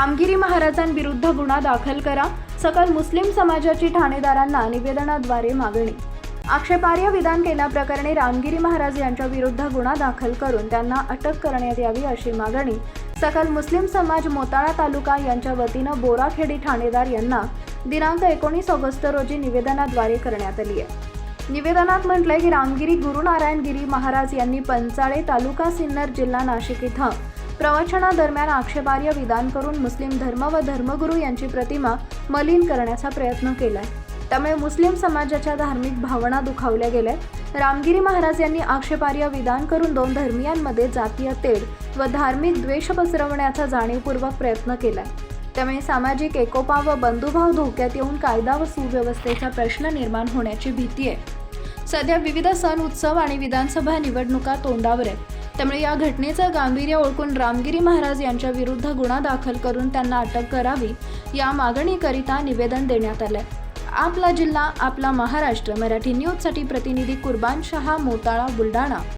रामगिरी महाराजांविरुद्ध गुन्हा दाखल करा. सकल मुस्लिम समाजाची ठाणेदारांना निवेदनाद्वारे मागणी. आक्षेपार्ह विधान केल्याप्रकरणी रामगिरी महाराज यांच्या विरुद्ध गुन्हा दाखल करून त्यांना अटक करण्यात यावी अशी मागणी. सकल मुस्लिम समाज मोताळा तालुका यांच्या वतीनं बोराखेडी ठाणेदार यांना दिनांक एकोणीस ऑगस्ट रोजी निवेदनाद्वारे करण्यात आली आहे. निवेदनात म्हटलंय की रामगिरी गुरुनारायणगिरी महाराज यांनी पंचाळे तालुका सिन्नर जिल्हा नाशिक इथं प्रवचनादरम्यान आक्षेपार्ह विधान करून मुस्लिम धर्म व धर्मगुरू यांची प्रतिमा मलिन करण्याचा प्रयत्न केलाय. त्यामुळे मुस्लिम समाजाच्या धार्मिक भावना दुखावल्या गेल्या रामगिरी महाराज यांनी आक्षेपार्ह विधान करून दोन धर्मियांमध्ये जातीय तेढ व धार्मिक द्वेष पसरवण्याचा जाणीवपूर्वक प्रयत्न केलाय. त्यामुळे सामाजिक एकोपा व बंधुभाव धोक्यात येऊन कायदा व सुव्यवस्थेचा प्रश्न निर्माण होण्याची भीती आहे. सध्या विविध सण उत्सव आणि विधानसभा निवडणुका तोंडावर आहेत. त्यामुळे या घटनेचं गांभीर्य ओळखून रामगिरी महाराज यांच्या विरुद्ध गुन्हा दाखल करून त्यांना अटक करावी या मागणीकरिता निवेदन देण्यात आलंय. आपला जिल्हा आपला महाराष्ट्र मराठी न्यूजसाठी प्रतिनिधी कुर्बान शहा मोताळा बुलढाणा.